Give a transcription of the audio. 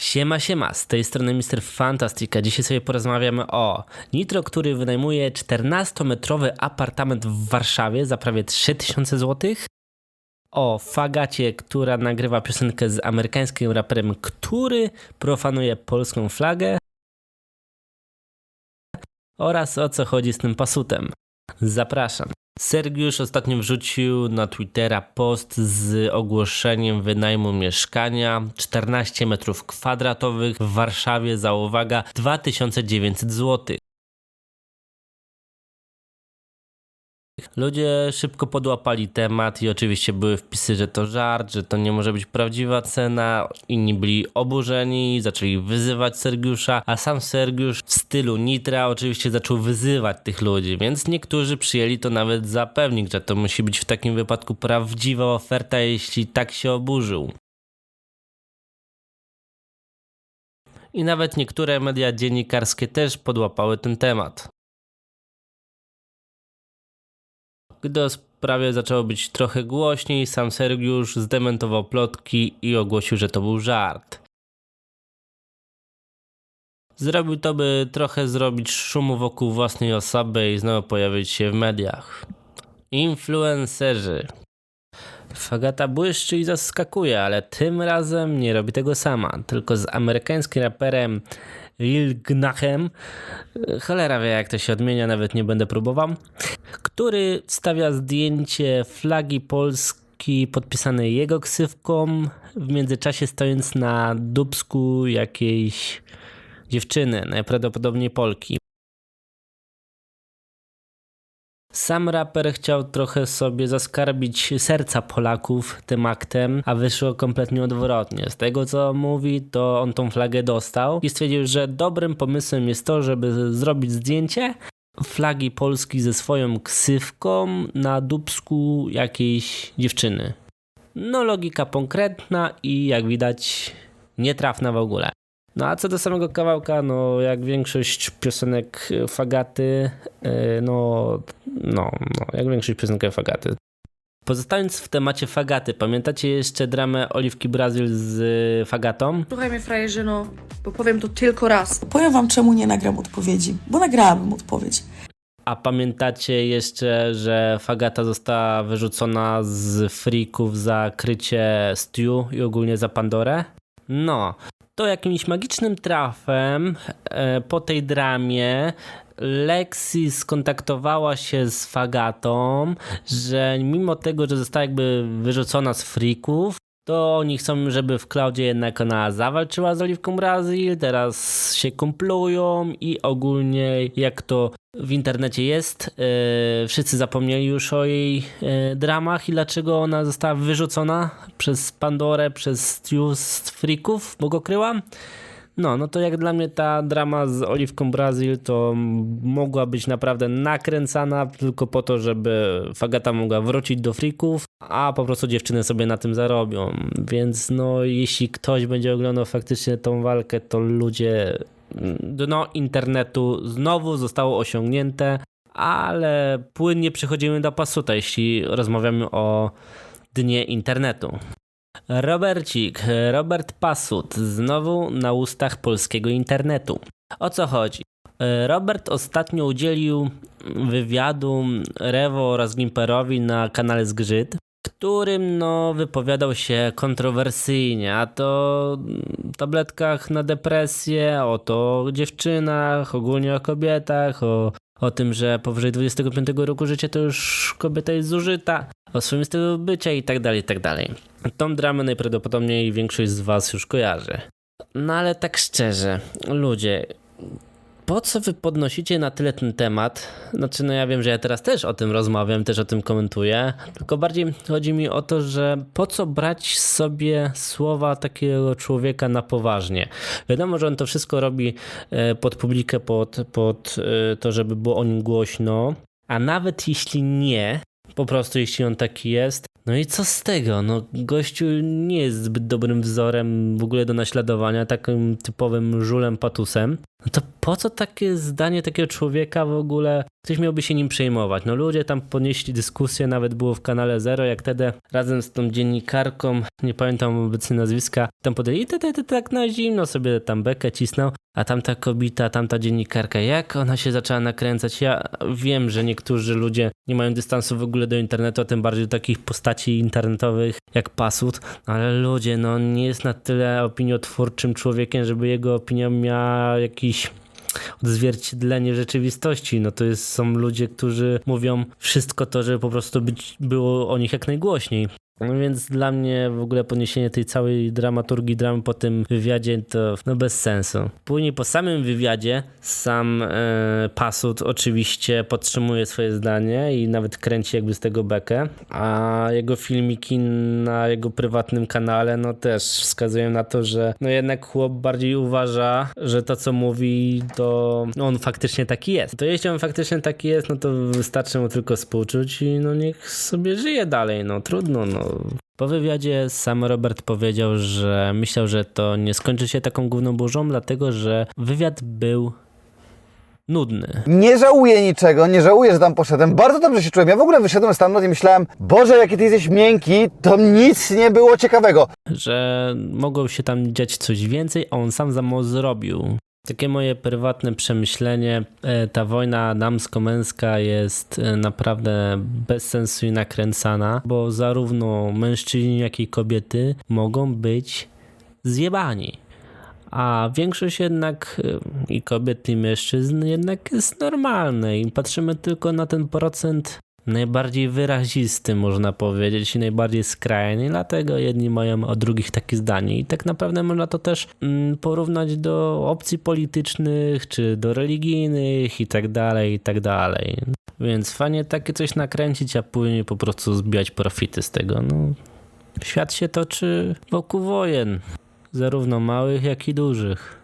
Siema, siema, z tej strony Mr. Fantastica. Dzisiaj sobie porozmawiamy o Nitro, który wynajmuje 14-metrowy apartament w Warszawie za prawie 3000 zł. O Fagacie, która nagrywa piosenkę z amerykańskim raperem, który profanuje polską flagę. Oraz o co chodzi z tym pasutem. Zapraszam. Sergiusz ostatnio wrzucił na Twittera post z ogłoszeniem wynajmu mieszkania 14 metrów kwadratowych w Warszawie za uwaga 2900 zł. Ludzie szybko podłapali temat i oczywiście były wpisy, że to żart, że to nie może być prawdziwa cena. Inni byli oburzeni, zaczęli wyzywać Sergiusza, a sam Sergiusz w stylu Nitra oczywiście zaczął wyzywać tych ludzi, więc niektórzy przyjęli to nawet za pewnik, że to musi być w takim wypadku prawdziwa oferta, jeśli tak się oburzył. I nawet niektóre media dziennikarskie też podłapały ten temat. Gdy o sprawie zaczęło być trochę głośniej, sam Sergiusz zdementował plotki i ogłosił, że to był żart. Zrobił to, by trochę zrobić szumu wokół własnej osoby i znowu pojawić się w mediach. Influencerzy. Fagata błyszczy i zaskakuje, ale tym razem nie robi tego sama, tylko z amerykańskim raperem Lil Gnachem, cholera wie jak to się odmienia, nawet nie będę próbował, który wstawia zdjęcie flagi Polski podpisanej jego ksywką, w międzyczasie stojąc na dubsku jakiejś dziewczyny, najprawdopodobniej Polki. Sam raper chciał trochę sobie zaskarbić serca Polaków tym aktem, a wyszło kompletnie odwrotnie. Z tego co mówi, to on tą flagę dostał i stwierdził, że dobrym pomysłem jest to, żeby zrobić zdjęcie flagi Polski ze swoją ksywką na dubsku jakiejś dziewczyny. No logika konkretna i jak widać nietrafna w ogóle. No a co do samego kawałka, no jak większość piosenek Fagaty, yy, no, no, no, jak większość piosenek Fagaty. Pozostając w temacie Fagaty, pamiętacie jeszcze dramę Oliwki Brazil z y, Fagatą? Słuchaj mnie, frajerzyno, bo powiem to tylko raz. Powiem wam, czemu nie nagram odpowiedzi, bo nagrałabym odpowiedź. A pamiętacie jeszcze, że Fagata została wyrzucona z freaków za krycie Stew i ogólnie za Pandorę? No, to jakimś magicznym trafem e, po tej dramie Lexi skontaktowała się z Fagatą, że mimo tego, że została jakby wyrzucona z freaków, to oni chcą, żeby w Cloudzie jednak ona zawalczyła z Oliwką Brazil, teraz się kumplują i ogólnie jak to w internecie jest, yy, wszyscy zapomnieli już o jej yy, dramach i dlaczego ona została wyrzucona przez Pandorę, przez z Freaków, bo go kryła. No, no to jak dla mnie ta drama z Oliwką Brazil to mogła być naprawdę nakręcana tylko po to, żeby Fagata mogła wrócić do frików, a po prostu dziewczyny sobie na tym zarobią. Więc no, jeśli ktoś będzie oglądał faktycznie tą walkę, to ludzie dno internetu znowu zostało osiągnięte, ale płynnie przechodzimy do pasuta, jeśli rozmawiamy o dnie internetu. Robercik, Robert Pasut, znowu na ustach polskiego internetu. O co chodzi? Robert ostatnio udzielił wywiadu Rewo oraz Gimperowi na kanale Zgrzyt, którym no, wypowiadał się kontrowersyjnie, a to o tabletkach na depresję, o to o dziewczynach, ogólnie o kobietach, o, o tym, że powyżej 25 roku życia to już kobieta jest zużyta, o swoim stylu bycia i tak dalej, i tak dalej. Tą dramę najprawdopodobniej większość z was już kojarzy. No ale tak szczerze, ludzie, po co wy podnosicie na tyle ten temat? Znaczy, no ja wiem, że ja teraz też o tym rozmawiam, też o tym komentuję, tylko bardziej chodzi mi o to, że po co brać sobie słowa takiego człowieka na poważnie? Wiadomo, że on to wszystko robi e, pod publikę, pod, pod e, to, żeby było o nim głośno, a nawet jeśli nie, po prostu jeśli on taki jest. No i co z tego? No, gościu nie jest zbyt dobrym wzorem w ogóle do naśladowania, takim typowym żulem patusem. No to po co takie zdanie takiego człowieka w ogóle? Ktoś miałby się nim przejmować. No ludzie tam podnieśli dyskusję, nawet było w kanale Zero, jak wtedy razem z tą dziennikarką, nie pamiętam obecnie nazwiska, tam podjęli i te, te, tak na zimno sobie tam bekę cisnął, a tamta kobieta, tamta dziennikarka, jak ona się zaczęła nakręcać? Ja wiem, że niektórzy ludzie nie mają dystansu w ogóle do internetu, a tym bardziej do takich postaci internetowych jak Pasut, ale ludzie, no on nie jest na tyle opiniotwórczym człowiekiem, żeby jego opinia miała jakiś odzwierciedlenie rzeczywistości. No to jest, są ludzie, którzy mówią wszystko to, żeby po prostu być, było o nich jak najgłośniej. No więc dla mnie w ogóle podniesienie tej całej dramaturgii dramy po tym wywiadzie to no bez sensu. Później po samym wywiadzie sam e, Pasut oczywiście podtrzymuje swoje zdanie i nawet kręci jakby z tego bekę, a jego filmiki na jego prywatnym kanale no też wskazują na to, że no jednak chłop bardziej uważa, że to co mówi to no on faktycznie taki jest. To jeśli on faktycznie taki jest, no to wystarczy mu tylko współczuć i no niech sobie żyje dalej, no trudno, no. Po wywiadzie sam Robert powiedział, że myślał, że to nie skończy się taką główną burzą, dlatego że wywiad był nudny. Nie żałuję niczego, nie żałuję, że tam poszedłem. Bardzo dobrze się czułem. Ja w ogóle wyszedłem stamtąd i myślałem, Boże, jaki ty jesteś miękki, to nic nie było ciekawego. że mogło się tam dziać coś więcej, a on sam za mało zrobił. Takie moje prywatne przemyślenie, e, ta wojna damsko-męska jest e, naprawdę bez sensu i nakręcana, bo zarówno mężczyźni, jak i kobiety mogą być zjebani. A większość jednak e, i kobiet, i mężczyzn jednak jest normalne i patrzymy tylko na ten procent najbardziej wyrazisty, można powiedzieć, i najbardziej skrajny, dlatego jedni mają o drugich takie zdanie. I tak naprawdę można to też mm, porównać do opcji politycznych, czy do religijnych i tak dalej, i tak dalej. Więc fajnie takie coś nakręcić, a później po prostu zbijać profity z tego. No, świat się toczy wokół wojen, zarówno małych, jak i dużych.